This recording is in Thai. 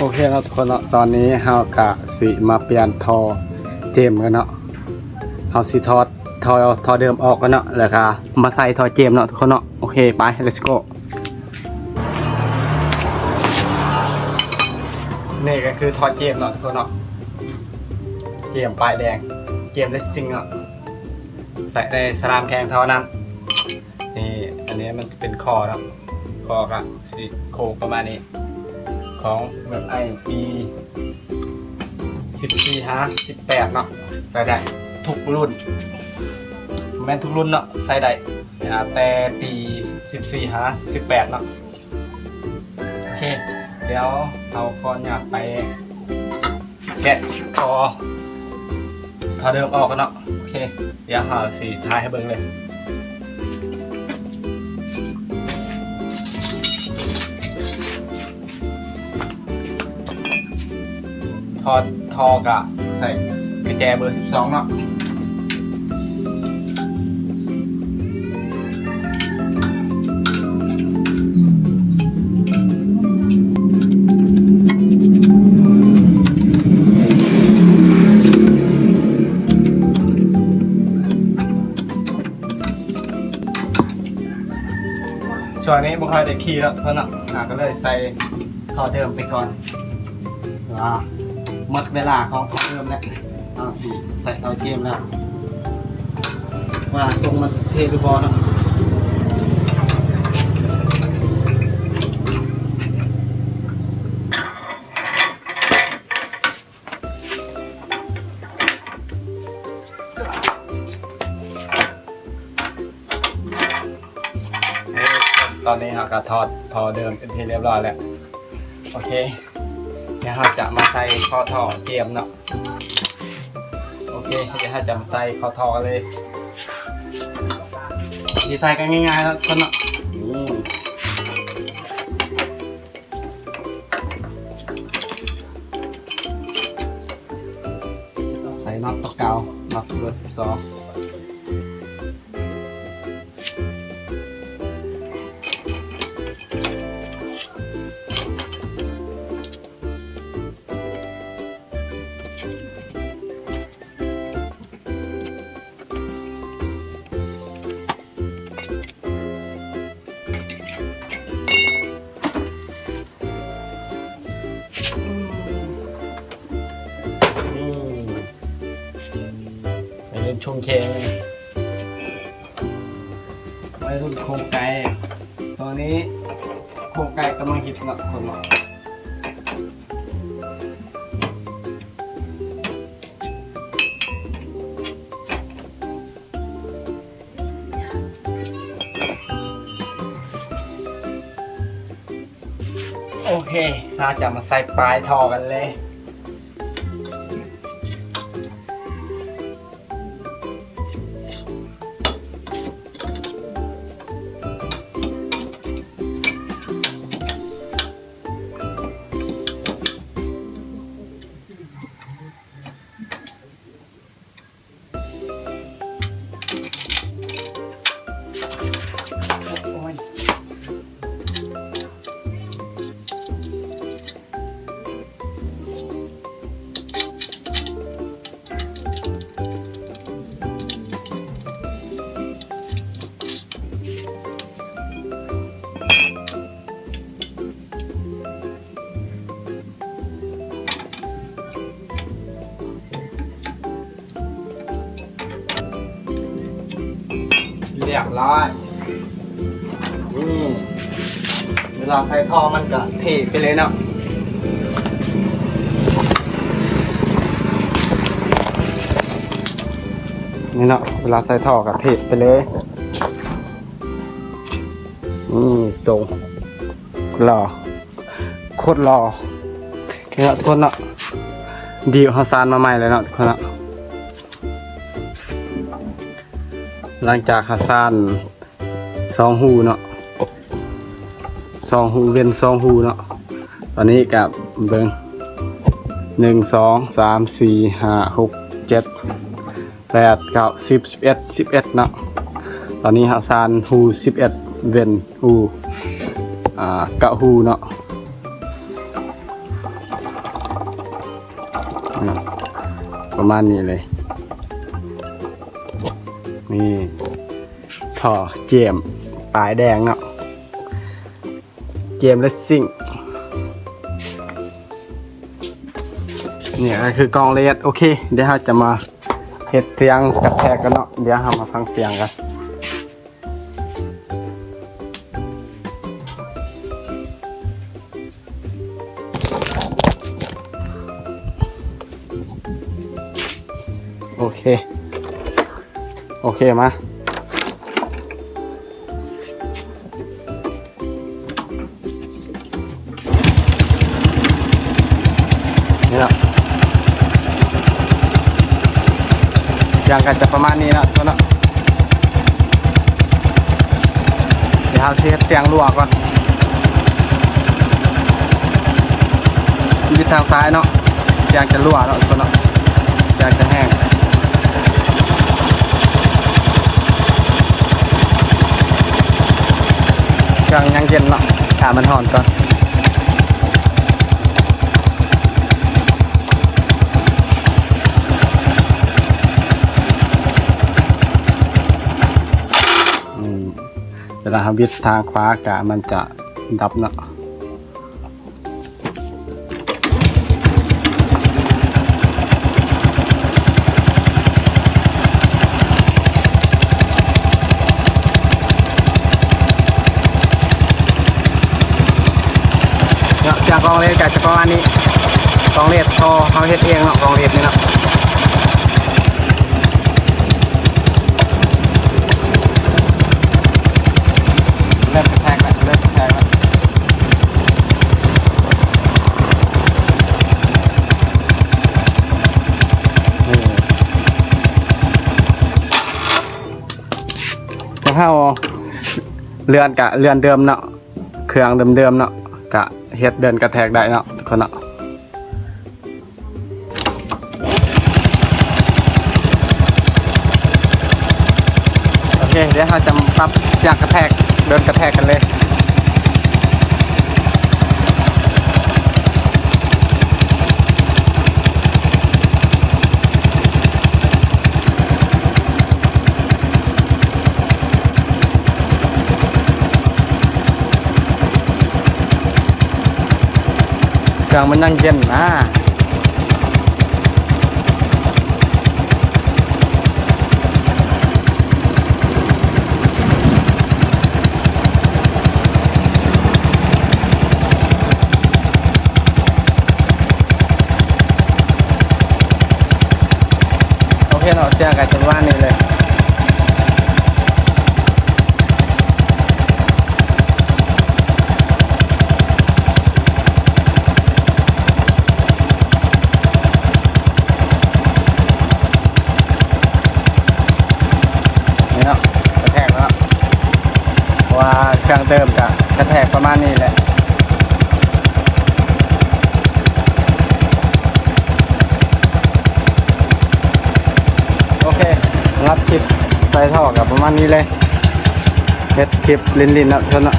โอเคแล้วทุกคนเนาะตอนนี้เฮากะสิมาเปลี่ยนทอเจมกันเนาะเฮาสิทอดทอทอเดิมออกกันเนาะแล้วก็มาใส่ทอเจมเนาะทุกคนเนาะโอเคไป let's go นี่ก็คือทอเจมเนาะทุกคนเนาะเจมปลายแดงเจมเลสซิงเนาะใส่ในสลามแข็งเท่านั้นนี่อันนี้มันเป็นคอเนาะคอกะสิโคประมาณนี้ ของเมืองไอปีสิบสี่ฮะสิบแปดเนาะใส่ได้ทุกรุ่นแม่นทุกรุ่นเนาะใส่ได้แต่ปีสิบสี่ฮะสิบแปดเนาะโอเค เดี๋ยวเราก่อยากไปแกะคอคอเดิมออกกันเนาะโอเค เดี๋ยวหาสีท้ายให้เบิ่งเลย อทอกะใส่กระแจเบอร์ 12 เนาะส่วนนี้บุคคลได้ขี่แล้วเท่านั้นอะก็เลยใส่ทอเดิมไปก่อนอ่า หมดเวลาของทอเดิมแล้วอ่าพี่ใส่เตาเจมแล้ว ว่าทรงมันเทดูบอลนะตอนนี้เราก็ทอดทอเดิมเป็นที่เรียบร้อยแล้ว โอเค ดี๋ยวเราจะมาใส่ข้อท่อเทียมเนาะโอเคเดี๋ยวเราจะมาใส่ข้อท่อเลยดีไซน์กันง่ายๆแล้วคนเนาะใส่น็อตตัวเก่าน็อตเบอร์สิบสอง ชงเคงไว้รุ่นโครงไก่ตอนนี้โครงไก่กำลังฮิตเนาะคนเนาะโอเค เราจะมาใส่ปลายท่อกันเลย รียบร้อยอืมเวลาใส่ท่อมันก็เทไปเลยเนาะนี่เนาะเวลาใส่ท่อก็เทไปเลยนี่ส่งหล่อโคตรหล่อนี่เนาะทุกคนเนาะดีกว่าเขาซานมาใหม่เลยเนาะทุกคนเนาะ หลังจากขาซานสองหูเนาะสองหูเวียนสองหูเนาะตอนนี้กับเบิงหนึ่งสองสามสี่ห้าหกเจ็ดแปดเก้าสิบสิบเอ็ดสิบเอ็ดเนาะตอนนี้ขาซานหูสิบเอ็ดเวียนหูอ่าเก้าหูเนาะประมาณนี้เลย นี่ท่อเจมปลายแดงเนาะเจมและซิ่งเนี่ยคือกองเลสโอเค เดี๋ยวเราจะมาเฮ็ดเสียงกระแทกกันเนาะเดี๋ยวเรามาฟังเสียงกันโอเค โอเคมานี่เนาะอย่างกันจะประมาณนี้นะตัวเนะเดี๋ยวเอาเทสเสียงรั่วก่อนยึดทางซ้ายเนาะเสียงจะรั่วเนาะตัวเนะเสียงจะแห้ง เค รื่องยังเย็นเนาะถามันหอนก่อนอืมเวลาทำวิททางขวากะมันจะดับเนาะ นาะจากกองเลสกะจะประมาณนี้กองเลสพอเขาเฮ็ดเองเนาะกองเลสนี่เนาะเริ่มกระแทกแล้วเริ่มกระแทกแล้วนี่จะเข้าเรือนกะเรือนเดิมเนาะเครื่องเดิมๆเนาะกะ เฮ็ดเดินกระแทกได้เนาะทุกคนเนาะโอเคเดี๋ยวเราจะปรับจากกระแทกเดินกระแทกกันเลย รื่องมันยังเย็นนะโอเคเนาะเสียงกันจนว่านี่เลย นี่เนาะกระแทกแล้วเพราะว่า เดิมกับกระแทกประมาณนี้แหละโอเครับคลิปใส่ท่อกับประมาณนี้เลยเฮ็ดคลิปลินๆนะท่านนะ